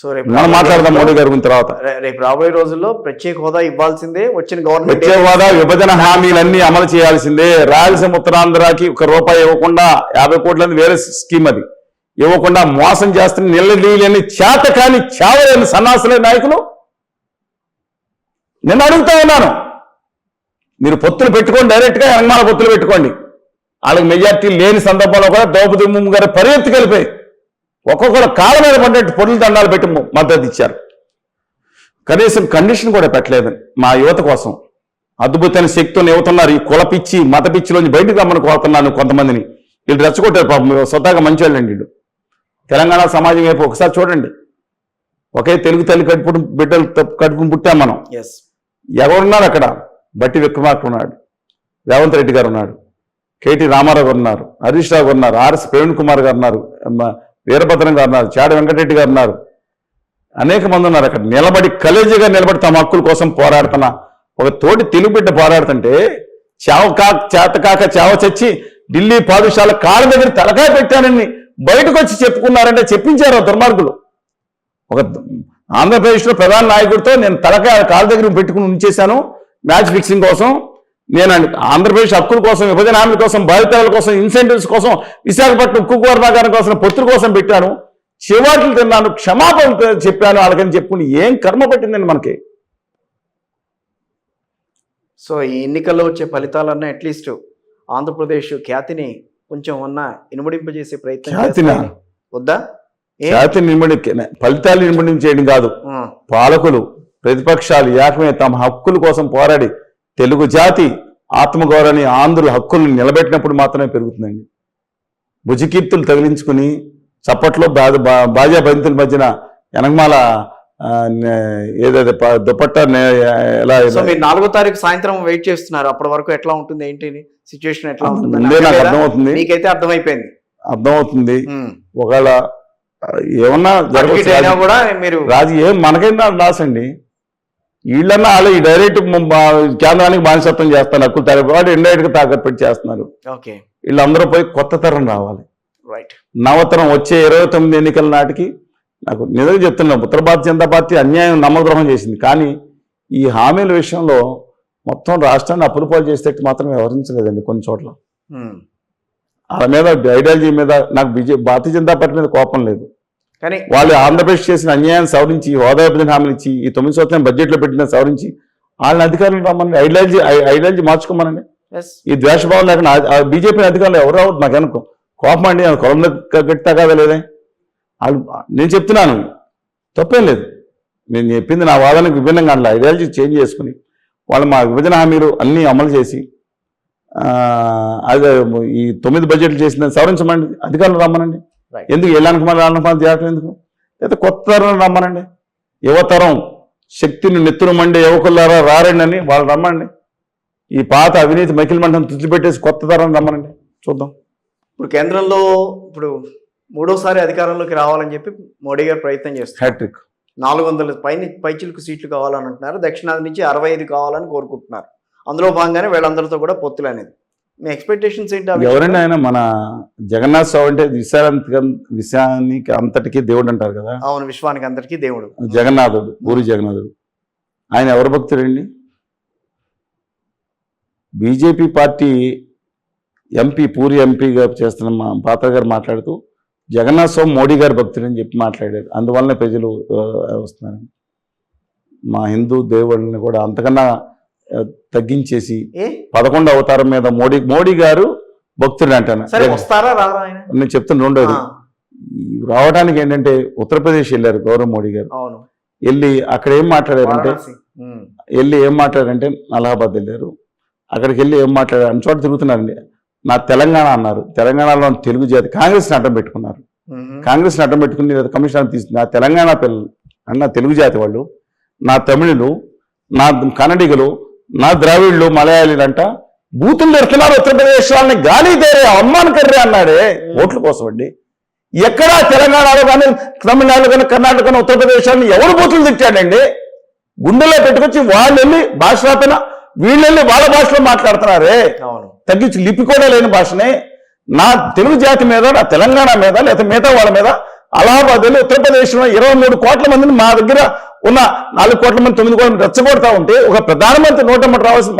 So రేపు మనం మాట్లాడదాం మోడీ గారి గురించి తర్వాత. రేపు రాబోయే రోజుల్లో ప్రత్యేక హోదా ఇవ్వాల్సిందే వచ్చిన గవర్నమెంట్ వచ్చే హోదా విభజన హామీలన్నీ అమలు చేయాల్సిందే. రాయలసీమ ఉత్తరాంధ్రకి ఒక రూపాయి ఇవ్వకుండా యాభై కోట్లని వేరే స్కీమ్ అది. ఇవ్వకుండా మోసం చేస్తున్న నిల్లడీలేని చేత కాని చావలేని సన్నాసులే నాయకులు. నేను అడుగుతా ఉన్నాను. మీరు పొత్తులు పెట్టుకోండి డైరెక్ట్గా ఎనమాల పొత్తులు పెట్టుకోండి. వాళ్ళకి మెజార్టీ లేని సందర్భంలో కూడా ద్రౌపది ముమ్ము గారు పరిగెత్తి కలిపి ఒక్కొక్కరు కాళ్ళ మీద పడ్డట్టు పొడులు దండాలు పెట్టి మద్దతు ఇచ్చారు. కనీసం కండిషన్ కూడా పెట్టలేదు మా యువత కోసం. అద్భుతమైన శక్తిని ఇవ్వతున్నారు ఈ కుల పిచ్చి మత పిచ్చిలోంచి బయటకు రమ్మని కోరుతున్నాను కొంతమందిని. వీళ్ళు రెచ్చగొట్టారు పాపం. స్వతహాగా మంచి వాళ్ళండి వీళ్ళు. తెలంగాణ సమాజం వైపు ఒకసారి చూడండి. ఒకే తెలుగు తల్లి కడుపు బిడ్డలు కడుపును పుట్టాం మనం. ఎస్ ఎవరున్నారు అక్కడ? బట్టి విక్రమార్క ఉన్నాడు. రేవంత్ రెడ్డి గారు ఉన్నాడు. కేటీ రామారావు గారు ఉన్నారు. హరీష్ రావు గారు ఉన్నారు. ఆర్ఎస్ ప్రవీణ్ కుమార్ గారు ఉన్నారు. వీరభద్రం గారు ఉన్నారు చాడ వెంకటరెడ్డి గారు ఉన్నారు. అనేక మంది ఉన్నారు అక్కడ. నిలబడి కలేజీగా నిలబడి తమ హక్కుల కోసం పోరాడుతున్న ఒక తోటి తెలుగు బిడ్డ పోరాడుతుంటే చావ కాక చేత కాక చావ చచ్చి ఢిల్లీ పాదుషాల కాళ్ళ దగ్గర తలకాయ పెట్టానని బయటకు వచ్చి చెప్పుకున్నారంటే చెప్పించారు దుర్మార్గులు. ఒక ఆంధ్రప్రదేశ్లో ప్రధాన నాయకుడితో నేను తలకాయ కాళ్ళ దగ్గర పెట్టుకుని ఉంచేశాను. మ్యాచ్ ఫిక్సింగ్ కోసం నేను ఆంధ్రప్రదేశ్ హక్కుల కోసం విభజన హామీ కోసం బాధితుల కోసం ఇన్సెంటివ్స్ కోసం విశాఖపట్నం ఉక్కు కర్మాగారం కోసం పొత్తుల కోసం పెట్టాను. చివాట్లు తిన్నాను క్షమాపణ చెప్పాను వాళ్ళకని చెప్పుకుని ఏం కర్మ పట్టిందండి మనకి? సో ఈ ఎన్నికల్లో వచ్చే ఫలితాలన్నా అట్లీస్ట్ ఆంధ్రప్రదేశ్ ఖ్యాతిని కొంచెం ఉన్న ఇనుమడింపజేసే ప్రయత్నం ఖ్యాతినా? వద్దా? నిర్మణి ఫలితాలు నిర్మణి చేయడం కాదు పాలకులు ప్రతిపక్షాలు ఏకమే తమ హక్కుల కోసం పోరాడి తెలుగు జాతి ఆత్మగౌరవాన్ని ఆంధ్రుల హక్కులను నిలబెట్టినప్పుడు మాత్రమే పెరుగుతుందండి. భుజకీర్తులు తగిలించుకుని చప్పట్లో బాజ బా- బాజా బంతుల మధ్యన వెనకమాల ఏదైతే దుపట్టా నే- ఎలా మీరు నాలుగో తారీఖు సాయంత్రం వెయిట్ చేస్తున్నారు. అప్పటి వరకు ఎట్లా ఉంటుంది ఏంటి సిచ్యువేషన్ ఎట్లా ఉంటుంది నాకు అర్థమవుతుంది. మీకైతే అర్థమైపోయింది. అర్థమవుతుంది. ఒకవేళ ఏమన్నా అయినా కూడా మీరు రాజు ఏం మనకైనా లాస్ అండి వీళ్ళన్నా వాళ్ళు ఈ డైరెక్ట్ కేంద్రానికి బానిసత్వం చేస్తారు హక్కులు వాళ్ళు ఇండైరెక్ట్గా తాకట్టు పెట్టి చేస్తున్నారు. ఓకే. వీళ్ళందరూ పోయి కొత్త తరం రావాలి. రైట్ నవతరం వచ్చే ఇరవై తొమ్మిది ఎన్నికల నాటికి నాకు నిజంగా చెప్తున్నాను ఉత్తర భారత జనతా పార్టీ అన్యాయం నమ్మద్రోహం చేసింది. కానీ ఈ హామీల విషయంలో మొత్తం రాష్ట్రాన్ని అప్పులు పాలు చేసేటట్టు మాత్రం వ్యవహరించలేదండి కొన్ని చోట్ల. వాళ్ళ మీద ఐడియాలజీ మీద నాకు బీజేపీ భారతీయ జనతా పార్టీ మీద కోపం లేదు. కానీ వాళ్ళు ఆంధ్రప్రదేశ్ చేసిన అన్యాయాన్ని సవరించి హోదా విభజన హామీలు ఇచ్చి ఈ తొమ్మిది సంవత్సరం బడ్జెట్లో పెట్టిన సవరించి వాళ్ళని అధికారులు రమ్మని ఐడియాలజీ ఐడియాలజీ మార్చుకోమనండి. ఈ ద్వేషభావం లేకుండా బీజేపీ అధికారులు ఎవరు రావద్దు నాకు అనుకో కోపం అండి కొలం గట్టిగా కాదా లేదే? వాళ్ళు నేను చెప్తున్నాను తప్పేం లేదు. నేను చెప్పింది నా వాదనకు విభిన్నంగా అట్లా ఐడియాలజీ చేంజ్ చేసుకుని వాళ్ళు మా విభజన హామీలు అన్నీ అమలు చేసి అదే ఈ తొమ్మిది బడ్జెట్లు చేసిన సవరించమండి అధికారులు రమ్మనండి. ఎందుకు? ఎలానికి మన అనుమానం చేయటం ఎందుకు? లేదా కొత్త తరం రమ్మనండి. యువతరం శక్తిని నెత్తురు మండే యువకులారా రారండి అని వాళ్ళు రమ్మండి. ఈ పాత అవినీతి మకిలి మంటను తుడిచిపెట్టేసి కొత్త తరం రమ్మనండి. చూద్దాం. ఇప్పుడు కేంద్రంలో ఇప్పుడు మూడోసారి అధికారంలోకి రావాలని చెప్పి మోడీ గారు ప్రయత్నం చేస్తారు హ్యాట్రిక్. నాలుగు వందల పైన పైచిలకు సీట్లు కావాలని అంటున్నారు దక్షిణాది నుంచి అరవై ఐదు కావాలని కోరుకుంటున్నారు. అందులో భాగంగానే వీళ్ళందరితో కూడా పొత్తులు అనేది. మీ ఎక్స్పెక్టేషన్స్ ఏంటి? ఎవరైనా ఆయన? మన జగన్నాథ్ స్వామి అంటే విశాంతి విషయానికి అంతటికీ దేవుడు అంటారు కదా? అవును విశ్వానికి అందరికీ దేవుడు. జగన్నాథుడు పూరి జగన్నాథుడు. ఆయన ఎవరు భక్తుడండి బీజేపీ పార్టీ ఎంపీ పూరి ఎంపీగా చేస్తున్న మా పాత్ర గారు మాట్లాడుతూ జగన్నాథ్ స్వామి మోడీ గారి భక్తుడని చెప్పి మాట్లాడారు. అందువల్లనే ప్రజలు వస్తున్నారు మా హిందూ దేవుళ్ళని కూడా అంతకన్నా తగ్గించేసి పదకొండు అవతారం మీద మోడీ మోడీ గారు భక్తుడు అంటాను. సరే వస్తారా రారా ఆయన? నేను చెప్తున్న రెండోది. రావడానికి ఏంటంటే ఉత్తరప్రదేశ్ వెళ్ళారు గౌరవ్ మోడీ గారు. వెళ్ళి అక్కడ ఏం మాట్లాడారంటే వెళ్ళి ఏం మాట్లాడారంటే అలహాబాద్ వెళ్ళారు. అక్కడికి వెళ్ళి ఏం మాట్లాడారు అన్ని చోట తిరుగుతున్నారండి. నా తెలంగాణ అన్నారు. తెలంగాణలో తెలుగు జాతి కాంగ్రెస్ని అడ్డం పెట్టుకున్నారు. ఉమ్, కాంగ్రెస్ని అడ్డం పెట్టుకుని లేదా కమిషన్ తీసుకుని నా తెలంగాణ పిల్లలు అన్న తెలుగు జాతి వాళ్ళు నా తమిళులు నా కన్నడిగలు నా ద్రావిడులు మలయాళీలు అంట బూతులు ఎడుతున్నారు ఉత్తరప్రదేశ్ వాళ్ళని గాలి తేరే అవమాన్ కర్రే అన్నాడే. ఓట్ల కోసం అండి. ఎక్కడా తెలంగాణలో కానీ తమిళనాడులో కానీ కర్ణాటక కానీ ఉత్తరప్రదేశ్ వాళ్ళని ఎవరు బూతులు తిట్టాడండి? గుండెలో పెట్టుకొచ్చి వాళ్ళు వెళ్ళి భాష రాపిన వీళ్ళు వెళ్ళి వాళ్ళ భాషలో మాట్లాడుతున్నారే. తగ్గించి లిపి కూడా లేని భాషనే. నా తెలుగు జాతి మీద నా తెలంగాణ మీద లేదా మిగతా వాళ్ళ మీద అలహాబాద్ వెళ్ళి ఉత్తరప్రదేశ్లో ఇరవై మూడు కోట్ల మందిని మా దగ్గర ఉన్న నాలుగు కోట్ల మంది తొమ్మిది కోట్ల మంది రెచ్చగొడతా ఉంటే ఒక ప్రధానమంత్రి నోటమ్మటి రావాల్సిన